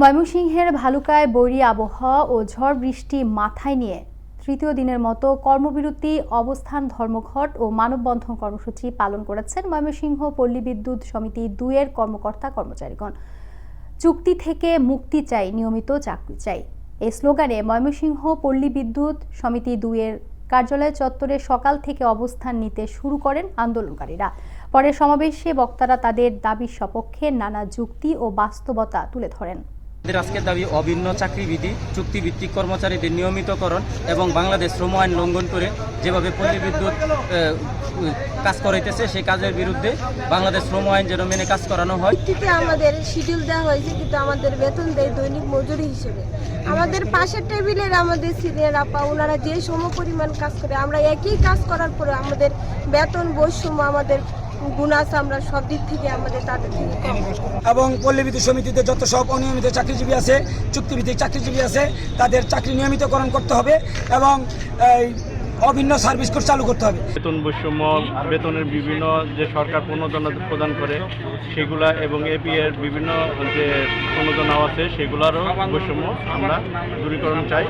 ময়মনসিংহের ভালুকায় বৈরী আবহাওয়া ও ঝড় বৃষ্টি মাথায় নিয়ে তৃতীয় দিনের মতো কর্মবিরতি, অবস্থান ধর্মঘট ও মানববন্ধন কর্মসূচি পালন করেছেন ময়মনসিংহ পল্লী বিদ্যুৎ সমিতি দুইয়ের কর্মকর্তা কর্মচারীগণ। চুক্তি থেকে মুক্তি চাই, নিয়মিত চাকরি চাই। এই স্লোগানে ময়মনসিংহ পল্লী বিদ্যুৎ সমিতি দুইয়ের কার্যালয় চত্বরে সকাল থেকে অবস্থান নিতে শুরু করেন আন্দোলনকারীরা। পরে সমাবেশে বক্তারা তাদের দাবির সপক্ষে নানা যুক্তি ও বাস্তবতা তুলে ধরেন। আমাদের আজকের দাবি অভিন্ন চাকরিবিধি, চুক্তিভিত্তিক কর্মচারীদের নিয়মিতকরণ এবং বাংলাদেশ শ্রম আইন লঙ্ঘন করে যেভাবে পল্লী বিদ্যুৎ কাজ করাইতেছে সেই কাজের বিরুদ্ধে বাংলাদেশ শ্রম আইন যেন মেনে কাজ করানো হয়। ভিত্তিতে আমাদের শিডিউল দেওয়া হয়েছে, কিন্তু আমাদের বেতন দেয় দৈনিক মজুরি হিসেবে। আমাদের পাশের টেবিলের আমাদের সিনিয়র আপা, ওনারা যে সম পরিমাণ কাজ করে, আমরা একই কাজ করার পরে আমাদের বেতন, বৈষম্য আমাদের গুণাস আমরা সব দিক থেকে আমাদের তাদের থেকে এবং পল্লী বিদ্যুৎ সমিতিতে যত সব অনিয়মিত চাকরিজীবী আছে চুক্তিভিত্তিক চাকরিজীবী আছে তাদের চাকরি নিয়মিতকরণ করতে হবে এবং অভিন্ন সার্ভিস কোড চালু করতে হবে। বেতন বৈষম্য বেতনের বিভিন্ন যে সরকার প্রণোদনা প্রদান করে সেগুলা এবং এপি এর বিভিন্ন যে প্রণোদনা আছে সেগুলোরও বৈষম্য আমরা দূরীকরণ চাই।